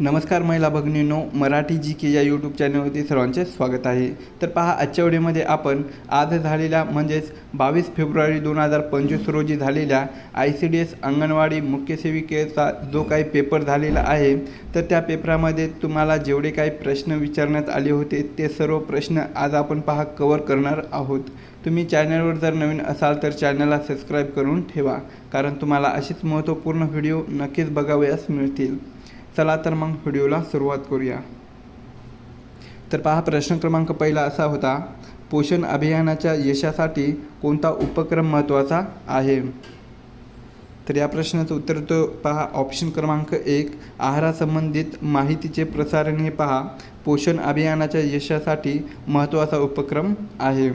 नमस्कार महिला भगिनींनो मराठी जी के या यूट्यूब चॅनलवरती सर्वांचे स्वागत आहे. तर पहा आजच्या व्हिडिओमध्ये आपण आज झालेल्या म्हणजेच बावीस फेब्रुवारी दोन हजार पंचवीस रोजी झालेल्या I C D S anganwadi मुख्य सेविकेचा जो काही पेपर झालेला आहे तर त्या पेपरामध्ये तुम्हाला जेवढे काही प्रश्न विचारण्यात आले होते ते सर्व प्रश्न आज आपण पहा कवर करणार आहोत. तुम्ही चॅनलवर जर नवीन असाल तर चॅनलला सबस्क्राईब करून ठेवा कारण तुम्हाला अशीच महत्त्वपूर्ण व्हिडिओ नक्कीच बघावयास मिळतील. चला तर मग व्हिडिओला सुरुवात करूया. तर पहा प्रश्न क्रमांक पहिला असा होता पोषण अभियानाच्या यशासाठी कोणता उपक्रम महत्त्वाचा आहे? तर या प्रश्नाचं उत्तर तो पहा ऑप्शन क्रमांक एक आहारासंबंधित माहितीचे प्रसारण हे पहा पोषण अभियानाच्या यशासाठी महत्त्वाचा उपक्रम आहे.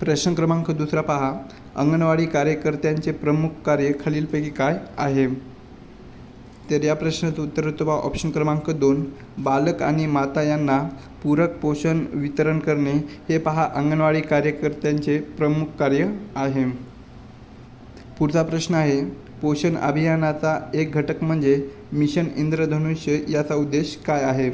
प्रश्न क्रमांक दुसरा पहा अंगणवाडी कार्यकर्त्यांचे प्रमुख कार्य खालीलपैकी काय आहे? तर या प्रश्नाचं उत्तर होतं बा ऑप्शन क्रमांक दोन. बालक आणि माता यांना पूरक पोषण वितरण करणे हे पहा अंगणवाडी कार्यकर्त्यांचे प्रमुख कार्य आहे. पुढचा प्रश्न आहे पोषण अभियानाचा एक घटक म्हणजे मिशन इंद्रधनुष्य याचा उद्देश काय आहे?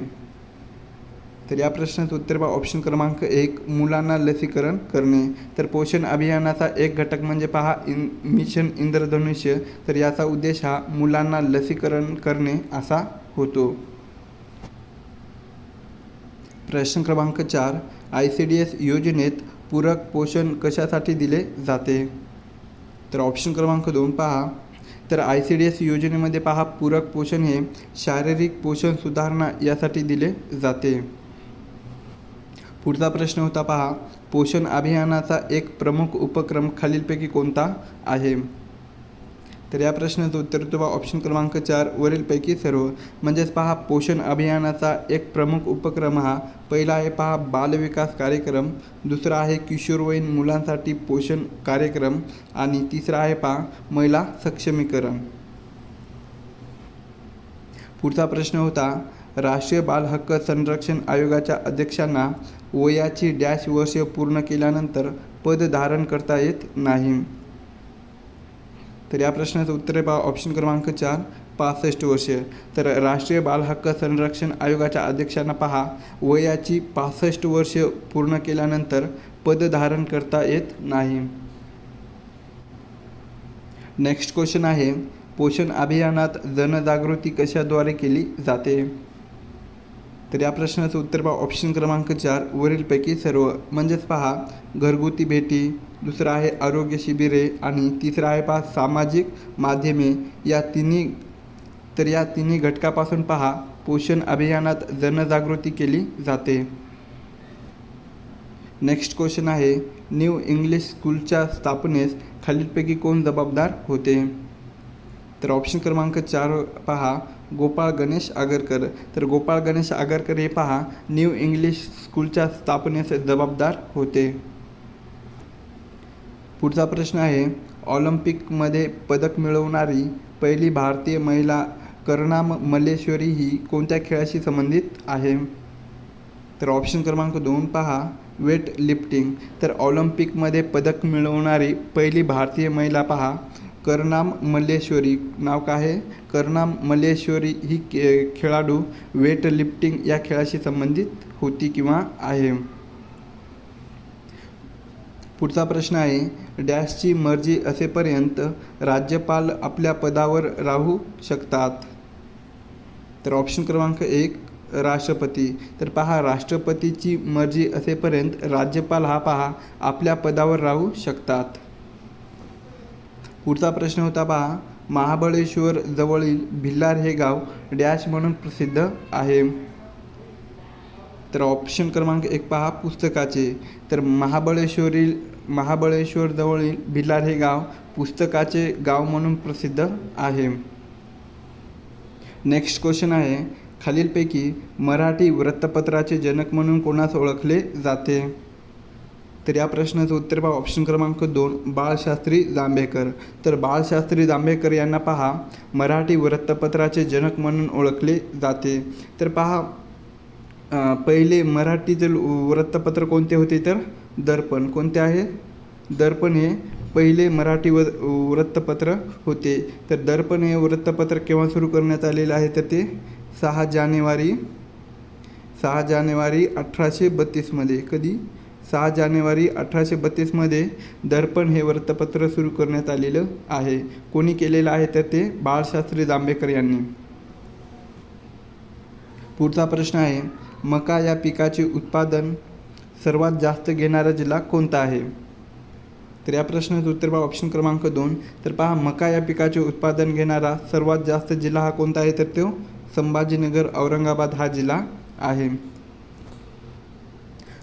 तर या प्रश्नाचं उत्तर बा ऑप्शन क्रमांक एक मुलांना लसीकरण करणे. तर पोषण अभियानाचा एक घटक म्हणजे पहा इन मिशन इंद्रधनुष्य. तर याचा उद्देश हा मुलांना लसीकरण करणे असा होतो. प्रश्न क्रमांक चार आय सी डी एस योजनेत पूरक पोषण कशासाठी दिले जाते? तर ऑप्शन क्रमांक दोन पहा. तर आय सी डी एस योजनेमध्ये पहा पूरक पोषण हे शारीरिक पोषण सुधारणा यासाठी दिले जाते. पुढचा प्रश्न होता पहा. पोषण अभियानाचा एक प्रमुख उपक्रम खालीलपैकी कोणता आहे? तर या प्रश्नाचं उत्तर होतं बा ऑप्शन क्रमांक चार वरीलपैकी सर्व म्हणजेच पहा पोषण अभियानाचा एक प्रमुख उपक्रम हा. पहिला आहे पहा बालविकास कार्यक्रम. दुसरा आहे किशोरवयीन मुलांसाठी पोषण कार्यक्रम. आणि तिसरा आहे पहा महिला सक्षमीकरण. पुढचा प्रश्न होता राष्ट्रीय बाल हक्क संरक्षण आयोगाच्या अध्यक्षांना वयाची डॅश वर्ष पूर्ण केल्यानंतर पद धारण करता येत नाही. तर या प्रश्नाचं उत्तर आहे पहा ऑप्शन क्रमांक चार पासष्ट वर्ष. तर राष्ट्रीय बाल हक्क संरक्षण आयोगाच्या अध्यक्षांना पहा वयाची पासष्ट वर्ष पूर्ण केल्यानंतर पद धारण करता येत नाही. नेक्स्ट क्वेश्चन आहे पोषण अभियानात जनजागृती कशाद्वारे केली जाते? तर या प्रश्नाचं उत्तर पहा. ऑप्शन क्रमांक चार वरीलपैकी सर्व. म्हणजेच पहा घरगुती भेटी दुसरं आहे आरोग्य शिबिरे आणि तिसरं आहे पहा सामाजिक माध्यमे. या तिन्ही तर या तिन्ही घटकापासून पहा पोषण अभियानात जनजागृती केली जाते. नेक्स्ट क्वेश्चन आहे न्यू इंग्लिश स्कूलच्या स्थापनेस खालीलपैकी कोण जबाबदार होते? तर ऑप्शन क्रमांक चार पहा गोपाळ गणेश आगरकर. तर गोपाळ गणेश आगरकर हे पहा न्यू इंग्लिश स्कूलच्या स्थापनेस जबाबदार होते. पुढचा प्रश्न आहे ऑलिम्पिकमध्ये पदक मिळवणारी पहिली भारतीय महिला करणाम मल्लेश्वरी ही कोणत्या खेळाशी संबंधित आहे? तर ऑप्शन क्रमांक दोन पहा वेट लिफ्टिंग तर ऑलिम्पिकमध्ये पदक मिळवणारी पहिली भारतीय महिला पहा करनाम मल्लेश्वरी नाव काय आहे? करनाम मल्लेश्वरी ही के खेळाडू वेट लिफ्टिंग या खेळाशी संबंधित होती किंवा आहे? पुढचा प्रश्न आहे डॅशची मर्जी असेपर्यंत राज्यपाल आपल्या पदावर राहू शकतात. तर ऑप्शन क्रमांक एक राष्ट्रपती. तर पहा राष्ट्रपतीची मर्जी असेपर्यंत राज्यपाल हा पहा आपल्या पदावर राहू शकतात. पुढचा प्रश्न होता पहा महाबळेश्वर जवळील भिल्लार हे गाव डॅश म्हणून प्रसिद्ध आहे. तर ऑप्शन क्रमांक एक पहा पुस्तकाचे. तर महाबळेश्वरील महाबळेश्वर जवळील भिल्लार हे गाव पुस्तकाचे गाव म्हणून प्रसिद्ध आहे. नेक्स्ट क्वेश्चन आहे खालीलपैकी मराठी वृत्तपत्राचे जनक म्हणून कोणास ओळखले जाते? तर या प्रश्नाचं उत्तर पहा. ऑप्शन क्रमांक दोन बाळशास्त्री जांभेकर. तर बाळशास्त्री जांभेकर यांना पहा. मराठी वृत्तपत्राचे जनक म्हणून ओळखले जाते. तर पहा. पहिले मराठीतील वृत्तपत्र कोणते होते? तर दर्पण. कोणते आहे? दर्पण हे पहिले मराठी व वृत्तपत्र होते. तर दर्पण हे वृत्तपत्र केव्हा सुरू करण्यात आलेलं आहे? तर ते सहा जानेवारी सहा जानेवारी अठराशे बत्तीसमध्ये. कधी? सहा जानेवारी अठराशे बत्तीसमध्ये दर्पण हे वृत्तपत्र सुरू करण्यात आलेलं आहे. कोणी केलेलं आहे तर ते बाळशास्त्री जांभेकर यांनी. पुढचा प्रश्न आहे मका या पिकाचे उत्पादन सर्वात जास्त घेणारा जिल्हा कोणता आहे? तर या प्रश्नाचं उत्तर पहा ऑप्शन क्रमांक दोन. तर पहा मका या पिकाचे उत्पादन घेणारा सर्वात जास्त जिल्हा हा कोणता आहे? तर तो संभाजीनगर औरंगाबाद हा जिल्हा आहे.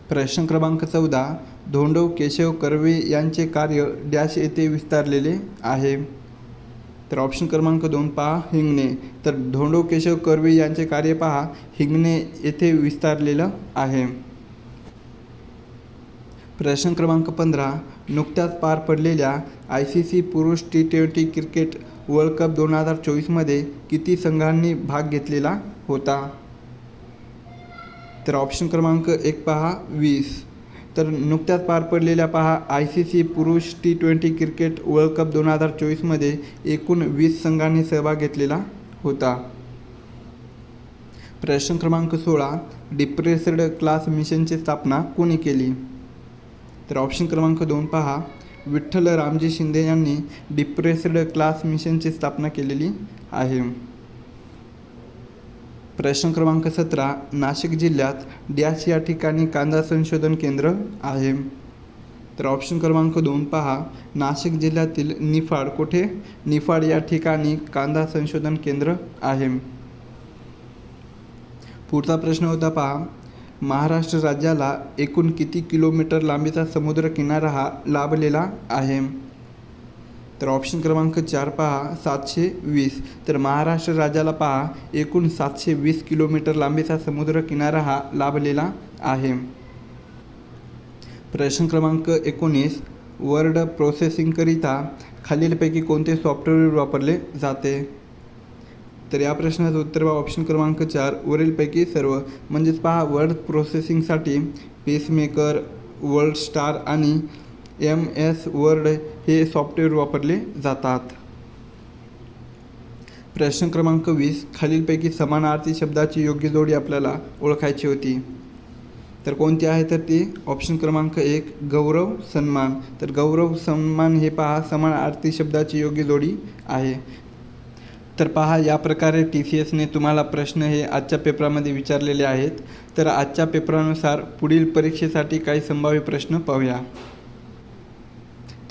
प्रश्न क्रमांक चौदा धोंडो केशव कर्वे यांचे कार्य डॅश येथे विस्तारलेले आहे. तर ऑप्शन क्रमांक दोन पहा हिंगणे. तर धोंडो केशव कर्वे यांचे कार्य पहा हिंगणे येथे विस्तारलेलं आहे. प्रश्न क्रमांक पंधरा नुकत्याच पार पडलेल्या आय सी सी पुरुष T twenty cricket world cup दोन हजार चोवीसमध्ये किती संघांनी भाग घेतलेला होता? तर ऑप्शन क्रमांक एक पहा वीस. तर नुकत्याच पार पडलेल्या पहा आय सी सी पुरुष T twenty cricket world cup दोन हजार चोवीसमध्ये एकूण वीस संघांनी सहभाग घेतलेला होता. प्रश्न क्रमांक सोळा डिप्रेस्ड क्लास मिशनची स्थापना कोणी केली? तर ऑप्शन क्रमांक दोन पहा विठ्ठल रामजी शिंदे यांनी डिप्रेस्ड क्लास मिशनची स्थापना केलेली आहे. प्रश्न क्रमांक सतरा नाशिक जिल्ह्यात डॅश या ठिकाणी कांदा संशोधन केंद्र आहे. तर ऑप्शन क्रमांक दोन पहा. नाशिक जिल्ह्यातील निफाड कुठे? निफाड या ठिकाणी कांदा संशोधन केंद्र आहे. पुढचा प्रश्न होता पहा. महाराष्ट्र राज्याला एकूण किती किलोमीटर लांबीचा समुद्र किनारा हा लाभलेला आहे? तर ऑप्शन क्रमांक चार पहा सातशे वीस. तर महाराष्ट्र राज्याला पहा एकूण सातशे वीस किलोमीटर लांबीचा समुद्र किनारा हा लाभलेला आहे. प्रश्न क्रमांक एकोणीस वर्ड प्रोसेसिंगकरिता खालीलपैकी कोणते सॉफ्टवेअर वापरले जाते? तर या प्रश्नाचं उत्तर पहा ऑप्शन क्रमांक चार वरीलपैकी सर्व. म्हणजेच पहा वर्ड प्रोसेसिंगसाठी पेसमेकर वर्ल्ड स्टार आणि एम एस वर्ड हे सॉफ्टवेअर वापरले जातात. प्रश्न क्रमांक वीस खालीलपैकी समानार्थी शब्दाची योग्य जोडी आपल्याला ओळखायची होती. तर कोणती आहे तर ती? ऑप्शन क्रमांक एक गौरव सन्मान. तर गौरव सन्मान हे पहा समानार्थी शब्दाची योग्य जोडी आहे. तर पहा या प्रकारे टी सी एसने तुम्हाला प्रश्न हे आजच्या पेपरामध्ये विचारलेले आहेत. तर आजच्या पेपरानुसार पुढील परीक्षेसाठी काही संभाव्य प्रश्न पाहूया.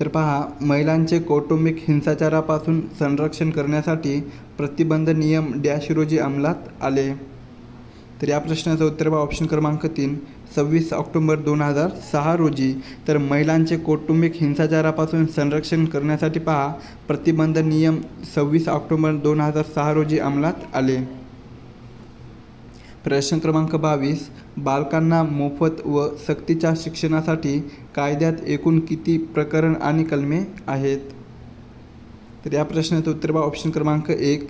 तर पहा महिलांचे कौटुंबिक हिंसाचारापासून संरक्षण करण्यासाठी प्रतिबंध नियम डॅश रोजी अंमलात आले. तर या प्रश्नाचं उत्तर पहा ऑप्शन क्रमांक तीन. सव्वीस ऑक्टोंबर दोन हजार सहा रोजी. तर महिलांचे कौटुंबिक हिंसाचारापासून संरक्षण करण्यासाठी पहा प्रतिबंध नियम सव्वीस ऑक्टोबर दोन हजार सहा रोजी अंमलात आले. प्रश्न क्रमांक बावीस. बालकांना मोफत व सक्तीच्या शिक्षणासाठी कायद्यात एकूण किती प्रकरण आणि कलमे आहेत? तर या प्रश्नाचं उत्तर बा ऑप्शन क्रमांक एक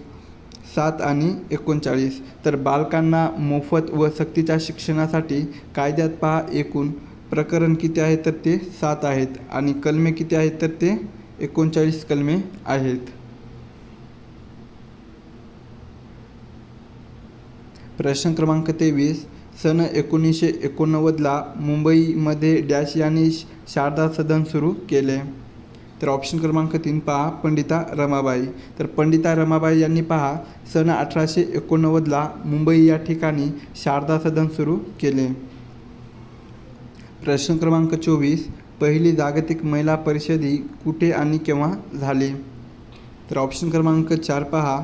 सात आणि एकोणचाळीस. तर बालकांना मोफत व सक्तीच्या शिक्षणासाठी कायद्यात पहा एकूण प्रकरण किती आहेत तर ते सात आहेत आणि कलमे किती आहेत तर ते एकोणचाळीस कलमे आहेत. प्रश्न क्रमांक तेवीस सन एकोणीसशे एकोणनव्वदला मुंबईमध्ये डॅश यांनी शारदा सदन सुरू केले. तर ऑप्शन क्रमांक तीन पहा पंडिता रमाबाई. तर पंडिता रमाबाई यांनी पहा सन अठराशे एकोणनव्वदला मुंबई या ठिकाणी शारदा सदन सुरू केले. प्रश्न क्रमांक चोवीस पहिली जागतिक महिला परिषदी कुठे आणि केव्हा झाली? तर ऑप्शन क्रमांक चार पहा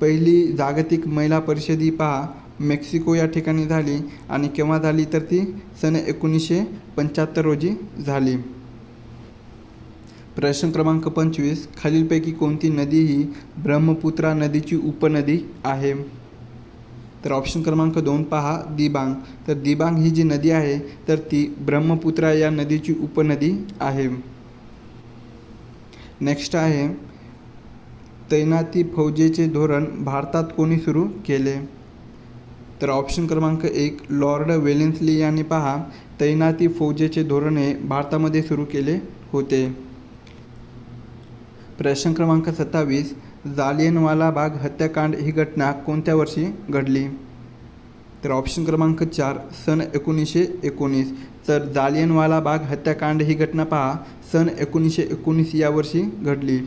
पहिली जागतिक महिला परिषदी पहा मेक्सिको या ठिकाणी झाली आणि केव्हा झाली तर ती? सन एकोणीसशे पंच्याहत्तर रोजी झाली. प्रश्न क्रमांक पंचवीस. खालीलपैकी कोणती नदी ही ब्रह्मपुत्रा नदीची उपनदी आहे? तर ऑप्शन क्रमांक दोन पहा दिबांग. तर दिबांग ही जी नदी आहे तर ती ब्रह्मपुत्रा या नदीची उपनदी आहे. नेक्स्ट आहे तैनाती फौजेचे धोरण भारतात कोणी सुरू केले? तर ऑप्शन क्रमांक एक लॉर्ड वेलेन्सली यांनी पहा तैनाती फौजेचे धोरणे भारतामध्ये सुरू केले होते. प्रश्न क्रमांक सत्तावीस जालियनवाला बाग हत्याकांड ही घटना कोणत्या वर्षी घडली? तर ऑप्शन क्रमांक चार सन एकोणीसशे एकोणीस. तर जालियनवाला बाग हत्याकांड ही घटना पहा सन एकोणीसशे एकोणीस या वर्षी घडली.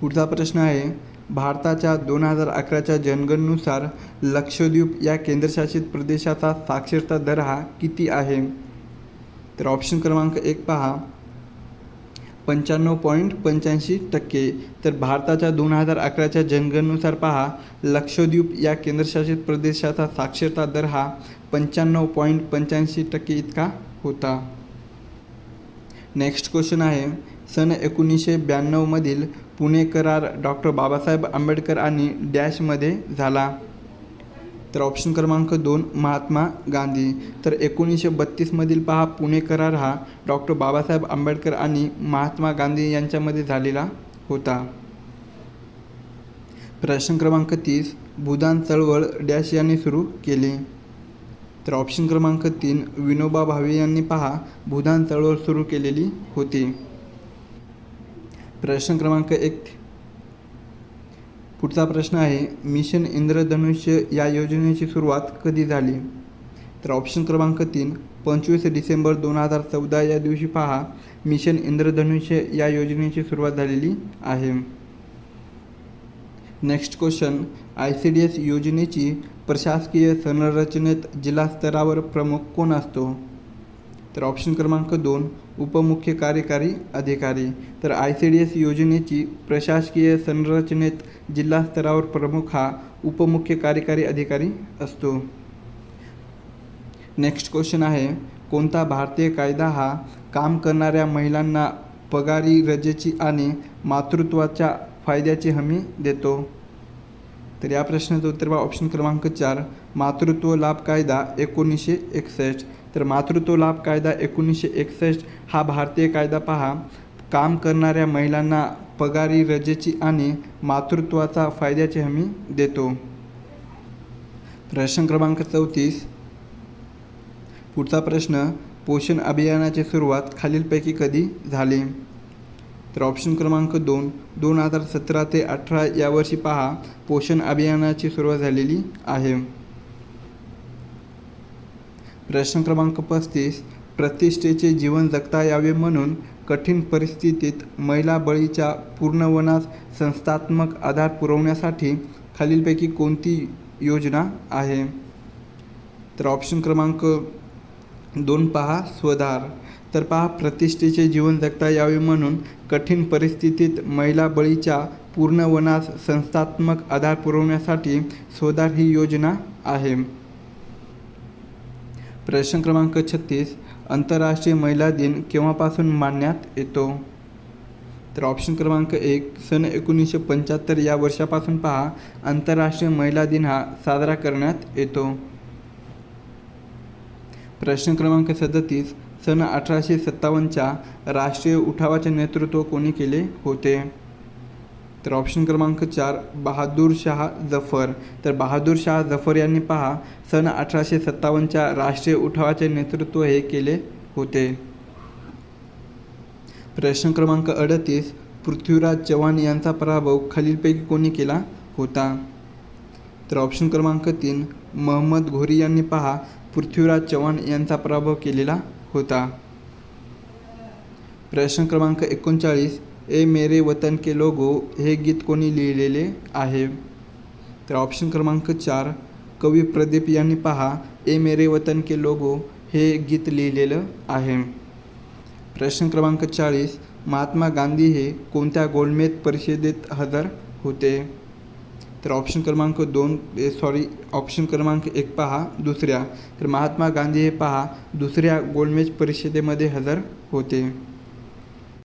पुढचा प्रश्न आहे भारताच्या दोन हजार अकराच्या जनगणनुसार लक्षद्वीप या केंद्रशासित प्रदेशाचा साक्षरता दर हा किती आहे? तर ऑप्शन क्रमांक एक पहा. पंच्याण्णव पॉईंट पंच्याऐंशी टक्के. तर भारताच्या दोन हजार अकराच्या जनगणनुसार पहा लक्षद्वीप या केंद्रशासित प्रदेशाचा साक्षरता दर हा पंच्याण्णव पॉईंट पंच्याऐंशी टक्के इतका होता. नेक्स्ट क्वेश्चन आहे. सन एकोणीसशे ब्याण्णवमधील पुणे करार डॉक्टर बाबासाहेब आंबेडकर आणि डॅशमध्ये झाला. तर ऑप्शन क्रमांक दोन महात्मा गांधी. तर एकोणीसशे बत्तीसमधील पहा पुणे करार हा डॉक्टर बाबासाहेब आंबेडकर आणि महात्मा गांधी यांच्यामध्ये झालेला होता. प्रश्न क्रमांक तीस भूदान चळवळ डॅश यांनी सुरू केली. तर ऑप्शन क्रमांक तीन विनोबा भावे यांनी पहा भूदान चळवळ सुरू केलेली होती. प्रश्न क्रमांक एक. पुढचा प्रश्न आहे मिशन इंद्रधनुष्य या योजनेची सुरुवात कधी झाली? तर ऑप्शन क्रमांक तीन पंचवीस डिसेंबर दोन हजार चौदा या दिवशी पहा मिशन इंद्रधनुष्य या योजनेची सुरुवात झालेली आहे. Next question I C D S योजनेची प्रशासकीय संरचनेत जिल्हा स्तरावर प्रमुख कोण असतो? तर ऑप्शन क्रमांक दोन उपमुख्य कार्यकारी अधिकारी. तर आय सी डी एस योजनेची प्रशासकीय संरचनेत जिल्हा स्तरावर प्रमुख हा उपमुख्य कार्यकारी अधिकारी असतो. नेक्स्ट क्वेश्चन आहे कोणता भारतीय कायदा हा काम करणाऱ्या महिलांना पगारी रजेची आणि मातृत्वाच्या फायद्याची हमी देतो? तर या प्रश्नाचं उत्तर बा ऑप्शन क्रमांक चार मातृत्व लाभ कायदा एकोणीसशे एकसष्ट. तर मातृत्व लाभ कायदा एकोणीसशे एकसष्ट हा भारतीय कायदा पहा. काम करणाऱ्या महिलांना पगारी रजेची आणि मातृत्वाचा फायद्याची हमी देतो. प्रश्न क्रमांक चौतीस. पुढचा प्रश्न पोषण अभियानाची सुरुवात खालीलपैकी कधी झाली? तर ऑप्शन क्रमांक दोन दोन हजार सतरा ते अठरा या वर्षी पहा. पोषण अभियानाची सुरुवात झालेली आहे. प्रश्न क्रमांक पस्तीस प्रतिष्ठेचे जीवन जगता यावे म्हणून कठीण परिस्थितीत महिला बळीच्या पूर्णवनास संस्थात्मक आधार पुरवण्यासाठी खालीलपैकी कोणती योजना आहे? तर ऑप्शन क्रमांक दोन पहा स्वधार. तर पहा प्रतिष्ठेचे जीवन जगता यावे म्हणून कठीण परिस्थितीत महिला बळीच्या पूर्णवनास संस्थात्मक आधार पुरवण्यासाठी स्वधार ही योजना आहे. प्रश्न क्रमांक छत्तीस आंतरराष्ट्रीय महिला दिन केव्हापासून मानण्यात येतो? तर ऑप्शन क्रमांक एक सन एकोणीसशे पंच्याहत्तर या वर्षापासून पहा आंतरराष्ट्रीय महिला दिन हा साजरा करण्यात येतो. प्रश्न क्रमांक सदतीस सन अठराशे सत्तावन्नच्या राष्ट्रीय उठावाचे नेतृत्व कोणी केले होते? तर ऑप्शन क्रमांक चार बहादूर शाह जफर. तर बहादूर शाह जफर यांनी पहा सन अठराशे सत्तावन्नच्या राष्ट्रीय उठावाचे नेतृत्व हे केले होते. प्रश्न क्रमांक अडतीस पृथ्वीराज चव्हाण यांचा पराभव खालीलपैकी कोणी केला होता? तर ऑप्शन क्रमांक तीन महम्मद घोरी यांनी पहा पृथ्वीराज चव्हाण यांचा पराभव केलेला होता. प्रश्न क्रमांक एकोणचाळीस ए मेरे वतन के लोगो हे गीत कोणी लिहिलेले आहे? तर ऑप्शन क्रमांक चार कवी प्रदीप यांनी पहा ए मेरे वतन के लोगो हे गीत लिहिलेलं आहे. प्रश्न क्रमांक चाळीस महात्मा गांधी हे कोणत्या गोलमेज परिषदेत हजर होते? तर ऑप्शन क्रमांक दोन सॉरी ऑप्शन क्रमांक एक पहा दुसऱ्या. तर महात्मा गांधी हे पहा दुसऱ्या गोलमेज परिषदेमध्ये हजर होते.